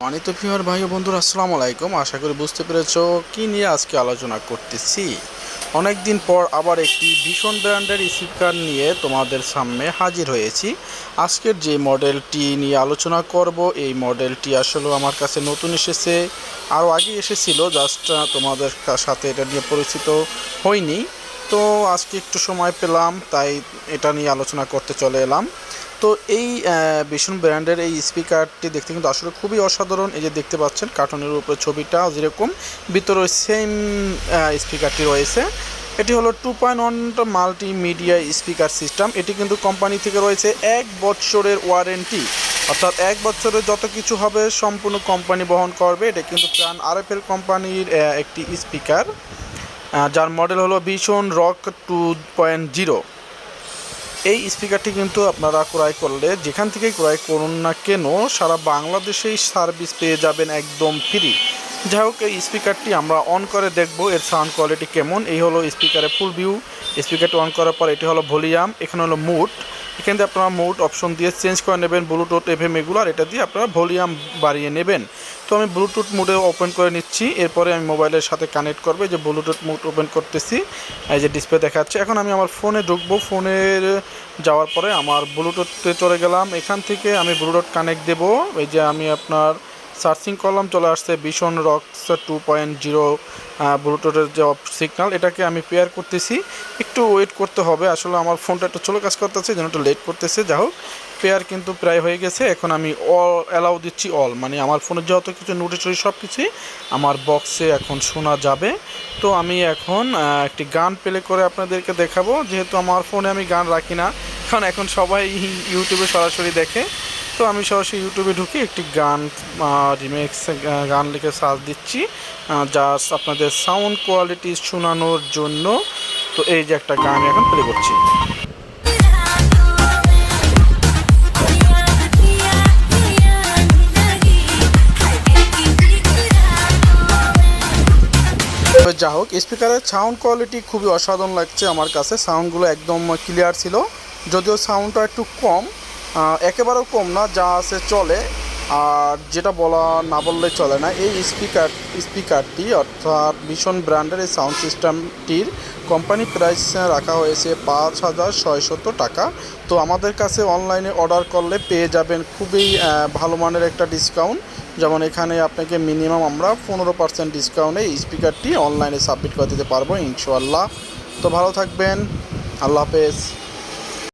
Anit femur ভাই ও বন্ধুরা, আসসালামু আলাইকুম। আশা করি বুঝতে পেরেছ কি নিয়ে আজকে আলোচনা করতেছি। অনেক দিন পর আবার একটি ভীষণ ব্র্যান্ডের স্পিকার নিয়ে তোমাদের সামনে হাজির হয়েছি। আজকের যে মডেলটি নিয়ে আলোচনা করব, এই মডেলটি আসলে আমার কাছে নতুন এসেছে, আরও আগে এসেছিল, জাস্ট তোমাদের সাথে এটা নিয়ে পরিচিত হয়নি তো আজকে একটু সময় পেলাম, তাই এটা নিয়ে আলোচনা করতে চলে এলাম। তো এই ভীষণ ব্র্যান্ডের এই স্পিকারটি দেখতে কিন্তু আসলে খুবই অসাধারণ। এই যে দেখতে পাচ্ছেন কার্টুনের উপরে ছবিটা যেরকম, ভিতরে সেম স্পিকারটি রয়েছে। এটি হলো two point one multimedia speaker system এটি কিন্তু কোম্পানি থেকে রয়েছে এক বছরের ওয়ারেন্টি অর্থাৎ এক বছরে যত কিছু হবে, সম্পূর্ণ কোম্পানি বহন করবে। এটা কিন্তু প্রাণ আরএফএল কোম্পানির একটি স্পিকার যার মডেল হলো ভীষণ রক টু পয়েন্ট জিরো। এই স্পিকারটি কিন্তু আপনারা ক্রয় করলে, যেখান থেকেই ক্রয় করুন না কেন, সারা বাংলাদেশেই সার্ভিস পেয়ে যাবেন একদম ফ্রি। যাই হোক, এই স্পিকারটি আমরা অন করে দেখব, এর সাউন্ড কোয়ালিটি কেমন। এই হলো স্পিকারের ফুল ভিউ স্পিকারটি অন করার পর এটি হলো ভলিউম এখানে হলো মুড এখান থেকে আপনারা মোট অপশন দিয়ে চেঞ্জ করে নেবেন ব্লুটুথ এফএম এগুলো, আর এটা দিয়ে আপনারা ভলিউম বাড়িয়ে নেবেন। তো আমি ব্লুটুথ মোডে ওপেন করে নিচ্ছি, এরপরে আমি মোবাইলের সাথে কানেক্ট করব যে ব্লুটুথ মোড ওপেন করতেছি, এই যে ডিসপ্লে দেখাচ্ছে। এখন আমি আমার ফোনে ঢুকবো ফোনের যাওয়ার পরে আমার ব্লুটুথে চলে গেলাম, এখান থেকে আমি ব্লুটুথ কানেক্ট দেবো, এই যে আমি আপনার সার্চিং করলাম চলে আসছে ভীষণ রক্স টু পয়েন্ট জিরো ব্লুটুথের যে সিগনাল এটাকে আমি পেয়ার করতেছি। একটু ওয়েট করতে হবে, আসলে আমার ফোনটা একটু চলো কাজ করতেছে যেন একটু লেট করতেছে। যা হোক পেয়ার কিন্তু প্রায় হয়ে গেছে। এখন আমি অল অ্যালাউ দিচ্ছি অল মানে আমার ফোনের যত কিছু নোটিশ সব কিছুই আমার বক্সে এখন শোনা যাবে। তো আমি এখন একটি গান প্লে করে আপনাদেরকে দেখাবো। যেহেতু আমার ফোনে আমি গান রাখি না, কারণ এখন সবাই ইউটিউবে সরাসরি দেখে। তো আমি সরাসরি ইউটিউবে ঢুকে একটি গান রিমেক্স গান লিখে সার্চ দিচ্ছি জাস্ট আপনাদের সাউন্ড কোয়ালিটি শোনানোর জন্য। তো এই যে একটা গান এখন প্লে করছি। যা হোক স্পিকারের সাউন্ড কোয়ালিটি খুবই অসাধারণ লাগছে আমার কাছে। সাউন্ডগুলো একদম ক্লিয়ার ছিল। যদিও সাউন্ডটা একটু কম একেবারেও কম না, যা আছে চলে। আর যেটা বলা না বললে চলে না, এই স্পিকার স্পিকারটি অর্থাৎ ভীষণ ব্র্যান্ডের এই সাউন্ড সিস্টেমটির কোম্পানি প্রাইস রাখা হয়েছে পাঁচ হাজার ছয়শত টাকা। তো আমাদের কাছে অনলাইনে অর্ডার করলে পেয়ে যাবেন খুবই ভালো মানের একটা ডিসকাউন্ট যেমন এখানে আপনাকে মিনিমাম আমরা পনেরো পার্সেন্ট ডিসকাউন্টে এই স্পিকারটি অনলাইনে সাবমিট করে দিতে পারব ইনশাল্লাহ তো ভালো থাকবেন, আল্লাহ হাফেজ।